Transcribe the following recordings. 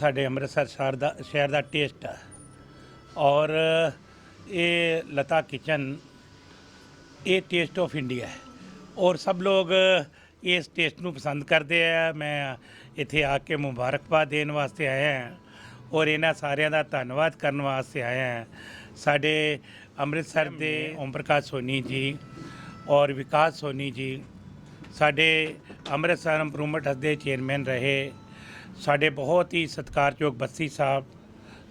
ਸਾਡੇ ਅੰਮ੍ਰਿਤਸਰ ਸ਼ਹਿਰ ਦਾ ਸ਼ਹਿਰ ਦਾ ਟੇਸਟ ਆ। ਔਰ ਇਹ ਲਤਾ ਕਿਚਨ, ਇਹ ਟੇਸਟ ਆਫ ਇੰਡੀਆ ਹੈ। ਔਰ ਸਭ ਲੋਕ ਇਸ ਟੇਸਟ ਨੂੰ ਪਸੰਦ ਕਰਦੇ ਆ। ਮੈਂ ਇੱਥੇ ਆ ਕੇ ਮੁਬਾਰਕਬਾਦ ਦੇਣ ਵਾਸਤੇ ਆਇਆ ਹਾਂ। ਔਰ ਇਹਨਾਂ ਸਾਰਿਆਂ ਦਾ ਧੰਨਵਾਦ ਕਰਨ ਵਾਸਤੇ ਆਇਆ ਹਾਂ। ਸਾਡੇ ਅੰਮ੍ਰਿਤਸਰ ਦੇ ਓਮ ਪ੍ਰਕਾਸ਼ ਸੋਨੀ ਜੀ ਔਰ ਵਿਕਾਸ ਸੋਨੀ ਜੀ, ਸਾਡੇ ਅੰਮ੍ਰਿਤਸਰ ਇੰਪਰੂਵਮੈਂਟ ਹੱਥ ਦੇ ਚੇਅਰਮੈਨ ਰਹੇ। ਸਾਡੇ ਬਹੁਤ ਹੀ ਸਤਿਕਾਰਯੋਗ ਬੱਸੀ ਸਾਹਿਬ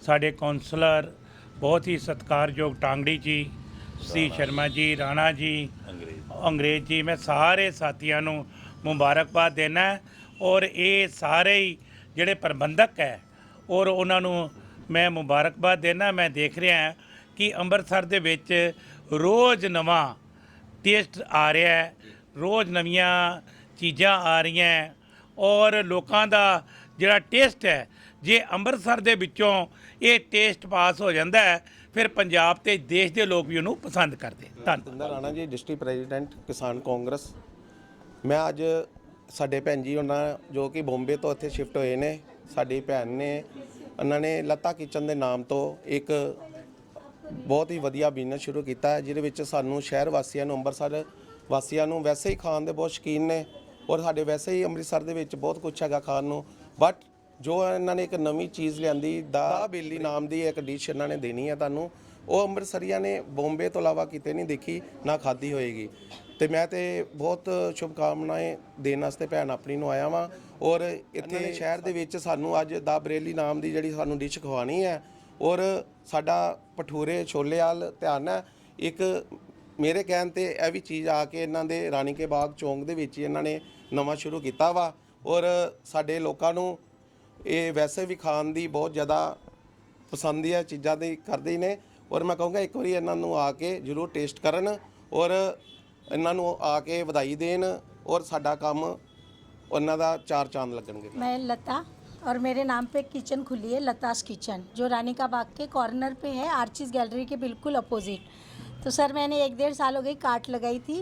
ਸਾਡੇ ਕਾਉਂਸਲਰ ਬਹੁਤ ਹੀ ਸਤਿਕਾਰਯੋਗ ਟਾਂਗੜੀ ਜੀ ਸੀ ਸ਼ਰਮਾ ਜੀ ਰਾਣਾ ਜੀ ਅੰਗਰੇਜ਼ ਜੀ। ਮੈਂ ਸਾਰੇ ਸਾਥੀਆਂ ਨੂੰ ਮੁਬਾਰਕਬਾਦ ਦੇਣਾ ਔਰ ਇਹ ਸਾਰੇ ਹੀ ਜਿਹੜੇ ਪ੍ਰਬੰਧਕ ਹੈ ਔਰ ਉਹਨਾਂ ਨੂੰ ਮੈਂ ਮੁਬਾਰਕਬਾਦ ਦੇਣਾ ਮੈਂ ਦੇਖ ਰਿਹਾ ਕਿ ਅੰਮ੍ਰਿਤਸਰ ਦੇ ਵਿੱਚ ਰੋਜ਼ ਨਵਾਂ ਟੇਸਟ ਆ ਰਿਹਾ ਹੈ ਰੋਜ਼ ਨਵੀਆਂ ਚੀਜ਼ਾਂ ਆ ਰਹੀਆਂ ਔਰ ਲੋਕਾਂ ਦਾ ਜਿਹੜਾ ਟੇਸਟ ਹੈ, ਜੇ ਅੰਮ੍ਰਿਤਸਰ ਦੇ ਵਿੱਚੋਂ ਇਹ ਟੇਸਟ ਪਾਸ ਹੋ ਜਾਂਦਾ ਹੈ, ਫਿਰ ਪੰਜਾਬ ਤੇ ਦੇਸ਼ ਦੇ ਲੋਕ ਵੀ ਉਹਨੂੰ ਪਸੰਦ ਕਰਦੇ ਧੰਨਵਾਦ। ਜਿੰਦਰ ਰਾਣਾ ਜੀ, ਡਿਸਟ੍ਰਿਕਟ ਪ੍ਰੈਜ਼ੀਡੈਂਟ, ਕਿਸਾਨ ਕਾਂਗਰਸ। ਮੈਂ ਅੱਜ ਸਾਡੇ ਭੈਣ ਜੀ ਉਹਨਾਂ ਜੋ ਕਿ ਬੰਬੇ ਤੋਂ ਇੱਥੇ ਸ਼ਿਫਟ ਹੋਏ ਨੇ, ਸਾਡੀ ਭੈਣ ਨੇ, ਉਹਨਾਂ ਨੇ ਲਤਾ ਕਿਚਨ ਦੇ ਨਾਮ ਤੋਂ ਇੱਕ ਬਹੁਤ ਹੀ ਵਧੀਆ ਬਿਜ਼ਨਸ ਸ਼ੁਰੂ ਕੀਤਾ ਹੈ, ਜਿਹਦੇ ਵਿੱਚ ਸਾਨੂੰ ਸ਼ਹਿਰ ਵਾਸੀਆਂ ਨੂੰ, ਅੰਮ੍ਰਿਤਸਰ ਵਾਸੀਆਂ ਨੂੰ ਵੈਸੇ ਹੀ ਖਾਣ ਦੇ ਬਹੁਤ ਸ਼ੌਕੀਨ ਨੇ ਔਰ ਸਾਡੇ ਵੈਸੇ ਹੀ ਅੰਮ੍ਰਿਤਸਰ ਦੇ ਵਿੱਚ ਬਹੁਤ ਕੁਝ ਹੈਗਾ ਖਾਣ ਨੂੰ। ਬਟ ਜੋ ਇਹਨਾਂ ਨੇ ਇੱਕ ਨਵੀਂ ਚੀਜ਼ ਲਿਆਂਦੀ ਦਾ ਬੇਲੀ ਨਾਮ ਦੀ ਇੱਕ ਡਿਸ਼ ਇਹਨਾਂ ਨੇ ਦੇਣੀ ਹੈ ਤੁਹਾਨੂੰ ਉਹ ਅੰਮ੍ਰਿਤਸਰੀਆਂ ਨੇ ਬੰਬੇ ਤੋਂ ਇਲਾਵਾ ਕਿਤੇ ਨਹੀਂ ਦੇਖੀ ਨਾ ਖਾਧੀ ਹੋਏਗੀ। ਤੇ ਮੈਂ ਤੇ ਬਹੁਤ ਸ਼ੁਭ ਕਾਮਨਾएं ਦੇਣ ਵਾਸਤੇ ਭੈਣ ਆਪਣੀ ਨੂੰ ਆਇਆ ਵਾਂ ਔਰ ਇੱਥੇ ਸ਼ਹਿਰ ਦੇ ਵਿੱਚ ਸਾਨੂੰ ਅੱਜ ਦਾ ਬਰੇਲੀ ਨਾਮ ਦੀ ਜਿਹੜੀ ਸਾਨੂੰ ਡਿਸ਼ ਖਵਾਣੀ ਹੈ ਔਰ ਸਾਡਾ ਭਟੂਰੇ ਛੋਲੇ ਵਾਲ ਧਿਆਨ ਹੈ ਇੱਕ ਮੇਰੇ ਕਹਿਣ ਤੇ ਇਹ ਵੀ ਚੀਜ਼ ਆ ਕੇ ਇਹਨਾਂ ਦੇ ਰਾਣੀ ਕੇ ਬਾਗ ਚੌਂਕ ਦੇ ਵਿੱਚ ਇਹਨਾਂ ਨੇ ਨਵਾਂ ਸ਼ੁਰੂ ਕੀਤਾ ਵਾ ਔਰ ਸਾਡੇ ਲੋਕਾਂ ਨੂੰ ਇਹ ਵੈਸੇ ਵੀ ਖਾਣ ਦੀ ਬਹੁਤ ਜ਼ਿਆਦਾ ਪਸੰਦੀਆ ਚੀਜ਼ਾਂ ਦੇ ਕਰਦੇ ਹੀ ਨੇ ਔਰ ਮੈਂ ਕਹੂੰਗਾ ਇੱਕ ਵਾਰੀ ਇਹਨਾਂ ਨੂੰ ਆ ਕੇ ਜ਼ਰੂਰ ਟੇਸਟ ਕਰਨ ਔਰ ਇਹਨਾਂ ਨੂੰ ਆ ਕੇ ਵਧਾਈ ਦੇਣ ਔਰ ਸਾਡਾ ਕੰਮ ਉਹਨਾਂ ਦਾ ਚਾਰ ਚਾਂਦ ਲੱਗਣਗੇ मैं लता और मेरे नाम पे किचन खुली है लतास किचन जो रानी का बाग के कॉर्नर पे है आर्चिस गैलरी के बिल्कुल अपोजिट तो सर मैंने एक डेढ़ साल हो गई काट लगाई थी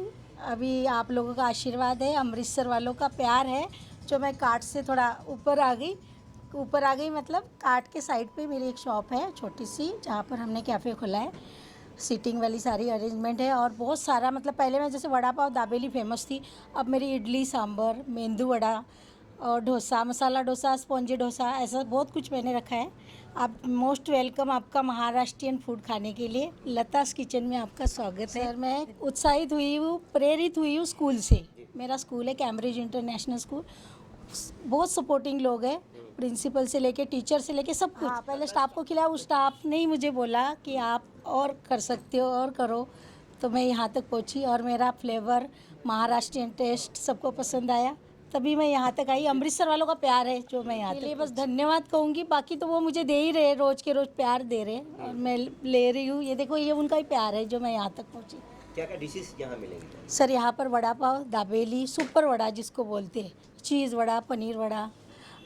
अभी आप लोगों का आशीर्वाद है अमृतसर वालों का प्यार है जो मैं काट से थोड़ा ऊपर आ गई। ऊपर आ गई मतलब काट के साइड पे मेरी एक शॉप है छोटी सी जहाँ पर हमने कैफ़े खोला है। सीटिंग वाली सारी अरेंजमेंट है और बहुत सारा मतलब पहले मैं जैसे वड़ा पाव दाबेली फ़ेमस थी अब मेरी इडली सांभर मेंदू वड़ा और डोसा मसाला डोसा स्पॉन्जी डोसा ऐसा बहुत कुछ मैंने रखा है। आप मोस्ट वेलकम आपका महाराष्ट्रियन फ़ूड खाने के लिए। लतास किचन में आपका स्वागत है। सर मैं उत्साहित हुई हूँ प्रेरित हुई हूँ स्कूल से। मेरा स्कूल है कैम्ब्रिज इंटरनेशनल स्कूल बहुत सपोर्टिंग लोग हैं प्रिंसिपल से लेके टीचर से लेके सब कुछ। हाँ, पहले स्टाफ को खिलाया उस स्टाफ ने ही मुझे बोला कि आप और कर सकते हो और करो। तो मैं यहाँ तक पहुँची और मेरा फ्लेवर महाराष्ट्रियन टेस्ट सबको पसंद आया। तभी मैं यहाँ तक आई। अमृतसर वालों का प्यार है जो मैं यहाँ तक बस धन्यवाद कहूँगी। बाकी तो वो मुझे दे ही रहे रोज के रोज प्यार दे रहे। और मैं ले रही हूँ। ये देखो ये उनका ही प्यार है जो मैं यहाँ तक पहुँची। क्या क्या डिशेस यहाँ मिलेंगी? सर, यहाँ पर वड़ा पाव, दाबेली, सुपर वड़ा जिसको बोलते हैं, चीज़ वड़ा, पनीर वड़ा,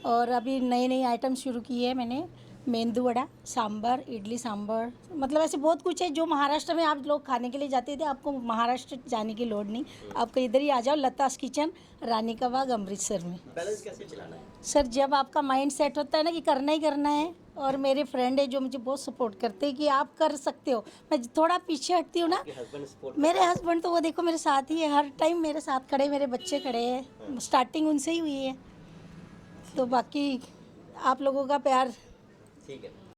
और अभी नई नई आइटम शुरू की है मैंने। मेंदू वड़ा सांभर इडली सांभर मतलब ऐसे बहुत कुछ है जो महाराष्ट्र में आप लोग खाने के लिए जाते थे। आपको महाराष्ट्र जाने की लोड़ नहीं। आपको इधर ही आ जाओ लतास किचन रानी का बाग अमृतसर में। बैलेंस कैसे चलाना है? सर जब आपका माइंड सेट होता है ना कि करना ही करना है और मेरे फ्रेंड है जो मुझे बहुत सपोर्ट करते हैं कि आप कर सकते हो। मैं थोड़ा पीछे हटती हूँ ना। मेरे हस्बैंड तो वो देखो मेरे साथ ही है हर टाइम मेरे साथ खड़े मेरे बच्चे खड़े हैं। स्टार्टिंग उनसे ही हुई है। तो बाकी आप लोगों का प्यार Tegan